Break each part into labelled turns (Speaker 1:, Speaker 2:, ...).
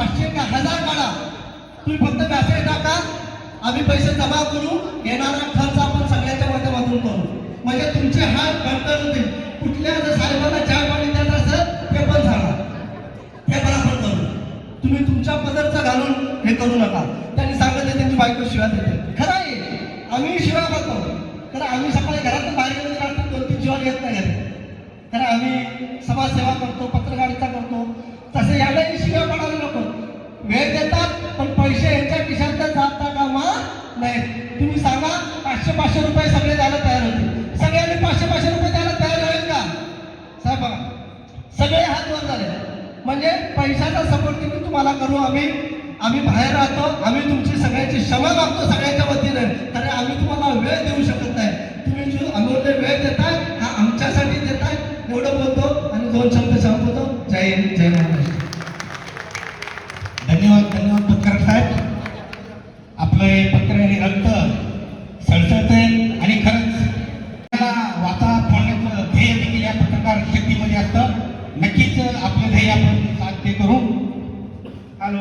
Speaker 1: पाचशे का हजार काढा तुम्ही फक्त मेसेज टाका आम्ही पैसे जमा करू येणारा खर्च आपण सगळ्याच्या माध्यमातून करू. म्हणजे तुमचे हात घडतर होते कुठल्या जर साहेबांना चार पाणी द्यायचं असं ते पण सांगा पण आपण करू. तुम्ही तुमच्या पदरचं घालून हे करू नका. त्यांनी सांगितलं त्यांची बायको शिवाय देते. खरं आहे. आम्ही शिवाय करतो तर आम्ही सकाळी घरातून बाहेर गेलो तर दोन तीन शिव्या घेत नाही. तर आम्ही समाजसेवा साहेब बघा सगळे हात वर झाले. म्हणजे पैशाचा सपोर्ट तुम्ही तुम्हाला करू आम्ही? आम्ही बाहेर राहतो आम्ही तुमची सगळ्याची क्षमा मागतो सगळ्याच्या वतीने. तर आम्ही तुम्हाला वेळ देऊ शकत नाही. तुम्ही जो अमूल्य वेळ देताय हा आमच्यासाठी देताय एवढं बोलतो आणि दोन शब्द
Speaker 2: आपण साध्य करू हॅलो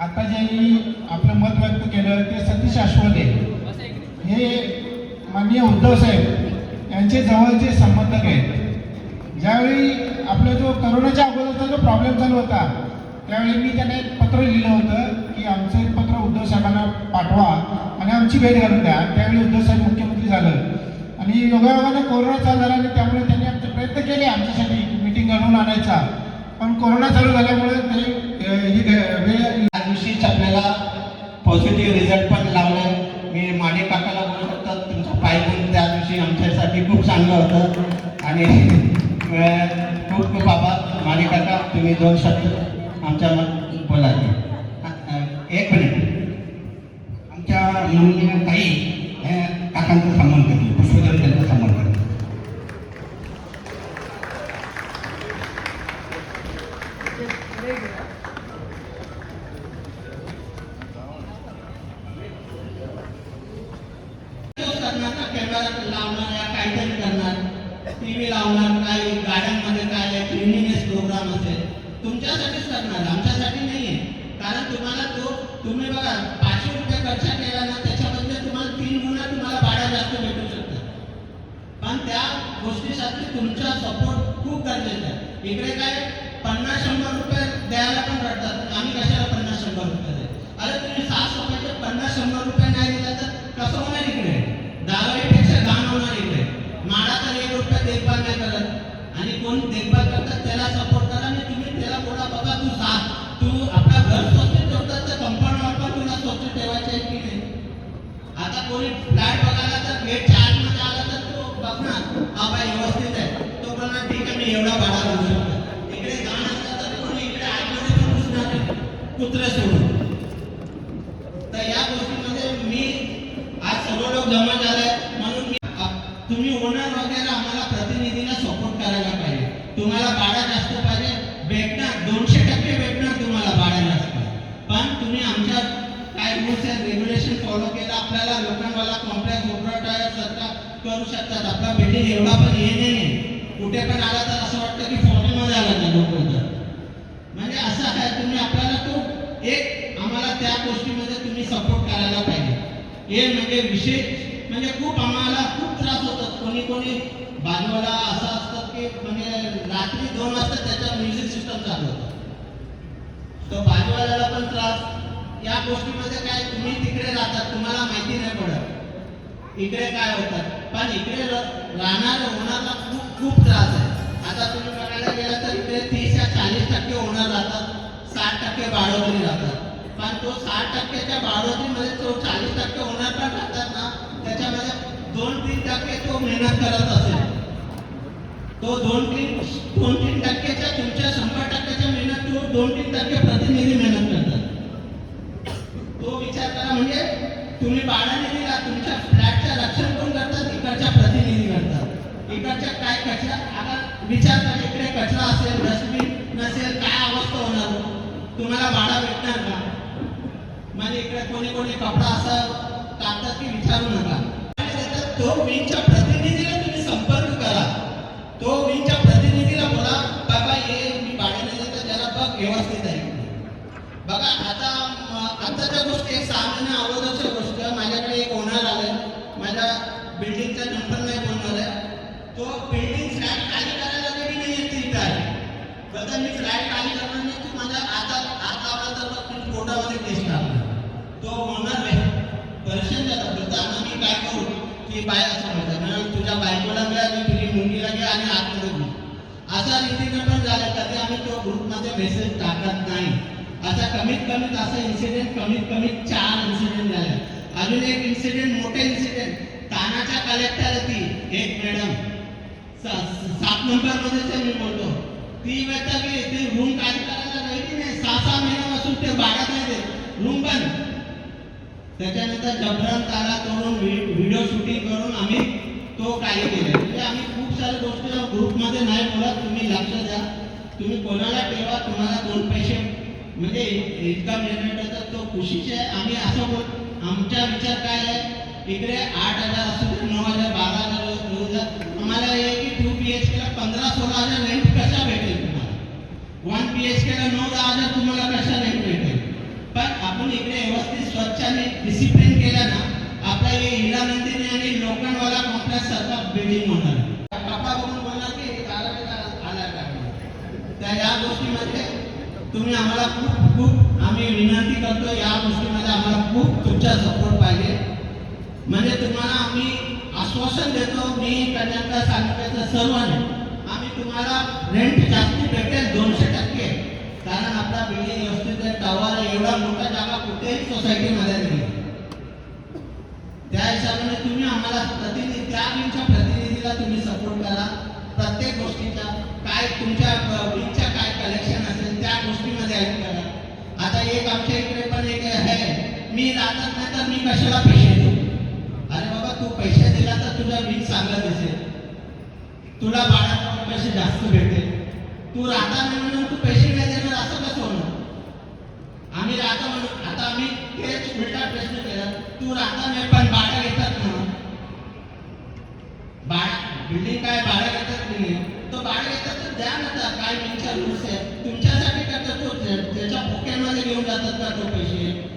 Speaker 2: आता जे आपलं मत व्यक्त केलं ते सतीश आश्वदे हे माननीय उद्धव साहेब यांचे जवळचे संबंधक आहेत. ज्यावेळी आपला जो करोनाच्या अगोदरचा जो प्रॉब्लेम चालू होता त्यावेळी मी त्यांना एक पत्र लिहिलं होतं की आमचं एक पत्र उद्धव साहेबांना पाठवा आणि आमची भेट घालून द्या. त्यावेळी उद्धव साहेब मुख्यमंत्री झालं. आणि योगायोगाने कोरोना चालू झाला आणि त्यामुळे त्यांनी आमचे प्रयत्न केले आमच्यासाठी. मिटिंग घडवून आणायचा. पण कोरोना चालू झाल्यामुळे ते ही वेळ
Speaker 3: त्या दिवशीच आपल्याला पॉझिटिव्ह रिझल्ट पण लावला मी माने काकाला बोलू शकतो तुमचा पाय त्या दिवशी आमच्यासाठी खूप चांगलं होतं. आणि खूप खूप आभार. माने काका तुम्ही दोन शब्द आमच्या बोला एक मिनिट.
Speaker 2: आमच्या माननीय ताई ह्या
Speaker 3: करणार लावणार या काहीतरी करणार. टी व्ही लावणार काय गाड्यांमध्ये काय क्लिनिनेस प्रोग्राम असेल. तुमच्यासाठीच करणार आमच्यासाठी नाही आहे कारण तुम्हाला तो तुम्ही बघा पाचशे रुपये खर्च केला ना त्याच्यामध्ये तुम्हाला तीन गुणा तुम्हाला भाडा जास्त भेटू शकतात. पण त्या गोष्टीसाठी तुमचा सपोर्ट खूप गरजेचा आहे. इकडे काय पन्नास शंभर रुपये द्यायला पण रडतात. आम्ही कशाला पन्नास शंभर रुपये दे अरे तुम्ही सात पन्नास शंभर रुपये नाही दिला तर कसं होणार इकडे दारूपेक्षा घाण होणार इकडे माडा तर एक रुपया देखभाल नाही करत आणि कोण तर त्याला सपोर्ट करा आणि तुम्ही त्याला बोला बाबा तू जा. तू आपला घर स्वच्छ ठेवतात तर कंपाऊंड पण तुला स्वच्छ ठेवायचे आहे की नाही? आता कोणी फ्लॅट बघायला तर गेट चारमध्ये आला तर तो बघणार हा बाय व्यवस्थित आहे. तो बोलणार ठीक आहे मी एवढा भाडा भरू शकतो. इकडे घाण तर कोणी इकडे आतमध्ये पण घुसणार नाही. कुत्रे सोडून. तर या गोष्टी मी आज सर्व लोक जमा झाले म्हणून मी आ- तुम्ही ओनर वगैरे आम्हाला प्रतिनिधीला सपोर्ट करायला पाहिजे तुम्हाला भाडा जास्त पाहिजे भेटणार दोनशे टक्के भेटणार तुम्हाला भाडा जास्त पण तुम्ही आमच्या काय रूल्स अँड रेग्युलेशन फॉलो केलं आपल्याला लोकांवाला कॉम्प्लेक्स ओपरेटर सरकार करू शकतात. आपला बिल्डिंग एवढा पण हे नाही आहे. कुठे पण आला तर असं वाटतं की फॉरेनमध्ये आला त्या लोक म्हणजे असं आहे तुम्ही आपल्याला तो एक आम्हाला त्या गोष्टीमध्ये तुम्ही सपोर्ट करायला पाहिजे. हे म्हणजे विशेष म्हणजे खूप आम्हाला खूप त्रास होतात कोणी कोणी बांधवला असं असतं की म्हणजे रात्री दोन वाजता त्याचा म्युझिक सिस्टम चालू होतं तो बाजूवाल्याला पण त्रास या गोष्टीमध्ये काय तुम्ही तिकडे राहतात तुम्हाला माहिती नाही पडत. इकडे काय होतात? पण इकडे राहणार राहणाऱ्या खूप खूप त्रास आहे. आता तुम्ही बघायला गेला तर इकडे तीस या चाळीस टक्के होणार राहतात. साठ टक्के बाळवली राहतात. पण तो साठ टक्क्याच्या बाळोदरीमध्ये तो चाळीस टक्के होणार पण राहतात ना त्याच्यामध्ये दोन तीन टक्के तो मेहनत करत असेल. तो दोन तीन दोन तीन टक्क्याच्या तुमच्या शंभर टक्क्याच्या मेहनत तो दोन तीन टक्के प्रतिनिधी मेहनत करतात तो विचार करा म्हणजे तुम्ही भाड्याने दिला तुमच्या फ्लॅटचं रक्षण कोण करतात इकडच्या प्रतिनिधी करतात आता विचार करा इकडे कचरा असेल डस्टबिन नसेल काय अवस्था होणार? तुम्हाला भाडा भेटणार का? म्हणजे इकडे कोणी कोणी कपडा असा टाकतात की विचारू नका. आणि तो विंगच्या प्रतिनिधीला तुम्ही संपर्क करा. तो विंगच्या प्रतिनिधीला बोला बाबा हे मी भाड्याने देतो त्याला बघ व्यवस्थित आहे. बघा आता आताच्या गोष्टी एक सहा महिने अगोदरच्या गोष्ट. माझ्याकडे एक ओनर आले माझ्या बिल्डिंगचा नंबर नाही बोलणार आहे तो पेंटिंग फ्लॅट खाली करायला रेडी नाही येते इथं. आहे बघा मी फ्लॅट खाली करणार नाही तू माझ्या आता हात लावला तर मग तू कोर्टामध्ये केस टाकणार. तो म्हणणार नाही. परेशान झाला तर आता मी काय करू की बाय असं म्हणतात म्हणून तुझ्या बायकोला मिळाली तुझी मुंडीला घ्या आणि आतमध्ये घे. अशा रीतीने पण झालं कधी आम्ही तो ग्रुपमध्ये मेसेज टाकत नाही. असा कमीत कमीत असा इन्सिडेंट कमीत कमी चार इन्सिडेंट झाले. अजून एक इन्सिडेंट मोठे इन्सिडेंट तानाच्या कलेक्टर ती एक मॅडम सात नंबरमध्ये मी बोलतो. ती वैतागली ती रूम काय करायला रेडी नाही सहा सहा महिन्यापासून ते बागात नाही रूम बंद. त्याच्यानंतर जबरन तारा करून व्हिडिओ शूटिंग करून आम्ही तो काही केला. म्हणजे आम्ही खूप साऱ्या गोष्टी ग्रुपमध्ये नाही बोलत. तुम्ही लक्ष द्या. तुम्ही कोणाला ठेवा तुम्हाला दोन पैसे. म्हणजे इन्कम जनरेट होतात तो खुशीचे आहे. आम्ही असं बोल आमचा विचार काय आहे? इकडे आठ हजार असू दे नऊ हजार बी एच केला नऊ दहा हज़ार तुम्हाला कशा रेंट भेटेल पण आपण इकडे व्यवस्थित स्वच्छ आणि डिसिप्लिन केलं ना आपला हे हिला नंदिनी आणि लोखंडवाला कॉम्प्लेक्स सारखा बिल्डिंग होणार कपडा बघून बोलणार की आला की त्या या गोष्टीमध्ये तुम्ही आम्हाला खूप खूप आम्ही विनंती करतो या गोष्टीमध्ये आम्हाला खूप तुमचा सपोर्ट पाहिजे म्हणजे तुम्हाला आम्ही आश्वासन देतो मी कन्याका सांगितलं सर्वांनी तुम्हाला रेंट जास्ती भेटेल दोनशे टक्के. कारण आपला बिल्डिंग व्यवस्थित टावर एवढा मोठा जागा कुठेही सोसायटीमध्ये नाही. त्या हिशोबाने तुम्ही आम्हाला प्रतिनिधी त्या विंगच्या प्रतिनिधीला तुम्ही सपोर्ट करा. प्रत्येक गोष्टीचा काय तुमच्या विंगच्या काय कलेक्शन असेल त्या गोष्टीमध्ये ऍड करा. आता एक आमच्या इकडे पण एक आहे मी राहतात नाही तर मी कशाला पैसे देऊ? अरे बाबा तू पैसे दिला तर तुझा विंग चांगला दिसेल. तुला बाळा पैसे जास्त भेटेल तू राहता म्हणून तू पैसे नाही देणार असं कसं होणार? आम्ही राहता म्हणून आता आम्ही तेच उलटा प्रश्न केला. तू राहता नाही पण भाडं घेतात ना. भाडं बिल्डिंग काय भाडं घेतात नाही. तो भाडं घेतात तर द्या ना काय तुमच्या रूल्स आहेत. तुमच्यासाठी करतात तो त्याच्या पोकेटमध्ये घेऊन जातात का तो पैसे?